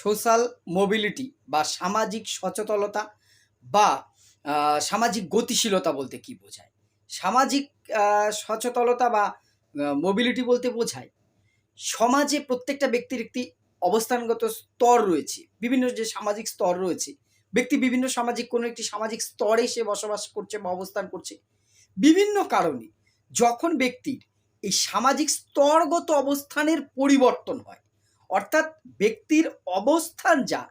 Social mobility বা সামাজিক সচেতনতা বা সামাজিক গতিশীলতা বলতে কি বোঝায়? সামাজিক সচেতনতা বা মোবিলিটি বলতে বোঝায় সমাজে প্রত্যেকটা ব্যক্তির একটি অবস্থানগত স্তর রয়েছে। বিভিন্ন যে সামাজিক স্তর রয়েছে, ব্যক্তি বিভিন্ন সামাজিক, কোনো একটি সামাজিক স্তরে সে বসবাস করছে বা অবস্থান করছে। বিভিন্ন কারণে যখন ব্যক্তির এই সামাজিক স্তরগত অবস্থানের পরিবর্তন হয় অর্থাৎ ব্যক্তির অবস্থান যা,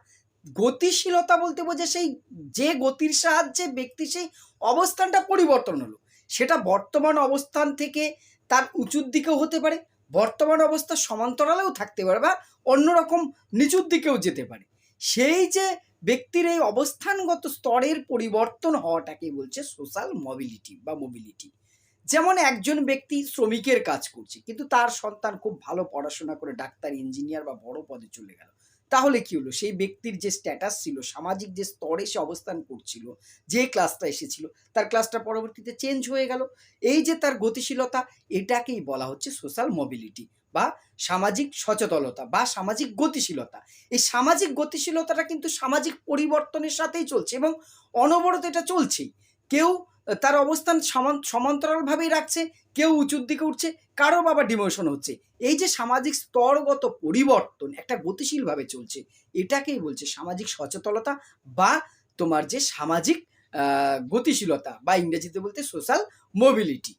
গতিশীলতা বলতে বোঝে সেই যে গতির সাহায্যে ব্যক্তি সেই অবস্থানটা পরিবর্তন হলো। সেটা বর্তমান অবস্থান থেকে তার উঁচুর দিকেও হতে পারে, বর্তমান অবস্থা সমান্তরালেও থাকতে পারে বা অন্যরকম নিচুর দিকেও যেতে পারে। সেই যে ব্যক্তির এই অবস্থানগত স্তরের পরিবর্তন হওয়াটাকে বলছে সোশ্যাল মোবিলিটি বা মোবিলিটি যেমন একজন ব্যক্তি শ্রমিকের কাজ করছে, কিন্তু তার সন্তান খুব ভালো পড়াশোনা করে ডাক্তার, ইঞ্জিনিয়ার বা বড় পদে চলে গেল। তাহলে কি হলো? সেই ব্যক্তির যে স্ট্যাটাস ছিল, সামাজিক যে স্তরে সে অবস্থান করছিল, যে ক্লাসটা এসেছিল, তার ক্লাসটা পরবর্তীতে চেঞ্জ হয়ে গেল। এই যে তার গতিশীলতা, এটাকেই বলা হচ্ছে সোশ্যাল মোবিলিটি বা সামাজিক সচেতনতা বা সামাজিক গতিশীলতা। এই সামাজিক গতিশীলতাটা কিন্তু সামাজিক পরিবর্তনের সাথেই চলছে এবং অনবরত এটা চলছেই। কেউ তার অবস্থান সমান সমান্তরালভাবেই রাখছে, কেউ উঁচুর দিকে উঠছে, কারও বাবা ডিমোশন হচ্ছে। এই যে সামাজিক স্তরগত পরিবর্তন একটা গতিশীলভাবে চলছে, এটাকেই বলছে সামাজিক সচেতনতা বা তোমার যে সামাজিক গতিশীলতা বা ইংরেজিতে বলতে সোশ্যাল মোবিলিটি